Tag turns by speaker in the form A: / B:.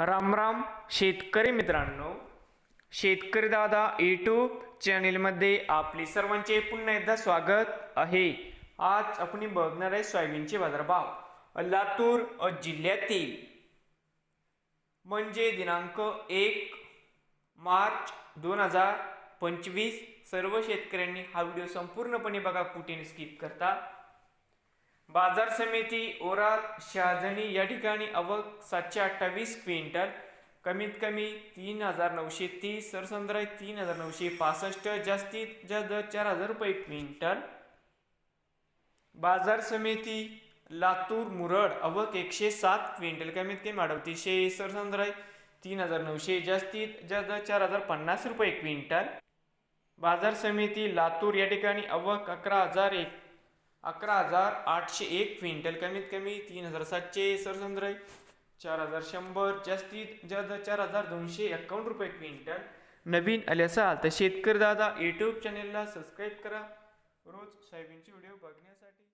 A: रामराम शेतकरी मित्रांनो. शेतकरी दादा यूट्यूब चॅनेलमध्ये आपले सर्वांचे पुन्हा एकदा स्वागत आहे. आज आपण बघणार आहे सोयाबीनचे बाजारभाव. लातूर अ, जिल्ह्यातील म्हणजे दिनांक एक मार्च दोन हजार पंचवीस सर्व शेतकऱ्यांनी हा व्हिडिओ संपूर्णपणे बघा कुठे स्किप करता. बाजार समिती ओरात शहाजनी या ठिकाणी अवक सातशे अठ्ठावीस क्विंटल कमीत कमी तीन हजार नऊशे तीस सरसंद्राय तीन हजार नऊशे पासष्ट जास्तीत जास्त चार हजार रुपये क्विंटल. बाजार समिती लातूर मुरड अवक एकशे सात क्विंटल कमीत कमी अडतीसशे सरसंद्राय तीन हजार नऊशे जास्तीत जास्त चार हजार पन्नास रुपये क्विंटल. बाजार समिती लातूर या ठिकाणी अवक अकरा हजार एक अकरा हजार आठशे एक क्विंटल. कमीत कमी तीन हजार सातशे सरसंद्र चार हजार शंभर. जास्तीत जास्त चार हजार दोनशे एकावन्न रुपये क्विंटल. नवीन आले असाल तर शेतकरी दादा यूट्यूब चॅनेलला सबस्क्राईब करा. रोज सोयाबीनचे व्हिडिओ बघण्यासाठी.